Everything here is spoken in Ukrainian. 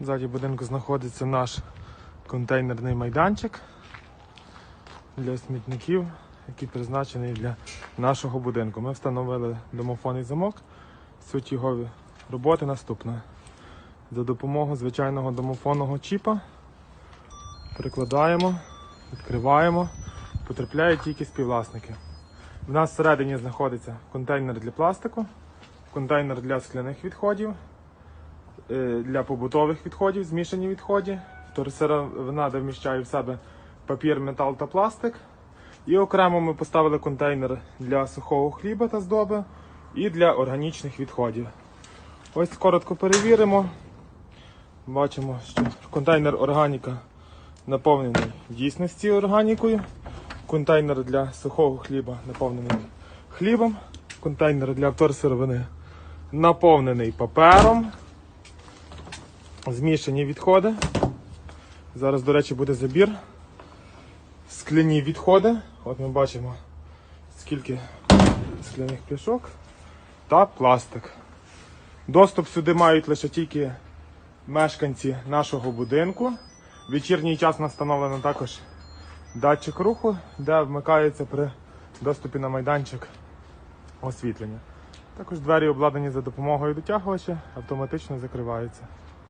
Ззаді будинку знаходиться наш контейнерний майданчик для смітників, який призначений для нашого будинку. Ми встановили домофонний замок. Суть його роботи наступна. За допомогою звичайного домофонного чіпа прикладаємо, відкриваємо, потрапляють тільки співвласники. В нас всередині знаходиться контейнер для пластику, контейнер для скляних відходів, для побутових відходів, змішані відходи, вторсировина, де вміщає в себе папір, метал та пластик. І окремо ми поставили контейнер для сухого хліба та здоби і для органічних відходів. Ось коротко перевіримо. Бачимо, що контейнер органіка наповнений дійсності органікою. Контейнер для сухого хліба наповнений хлібом. Контейнер для вторсировини наповнений папером. Змішані відходи. Зараз, до речі, буде забір. Скляні відходи. От ми бачимо, скільки скляних пляшок та пластик. Доступ сюди мають лише тільки мешканці нашого будинку. В вечірній час настановлено також датчик руху, де вмикається при доступі на майданчик освітлення. Також двері обладнані за допомогою дотягувача, автоматично закриваються.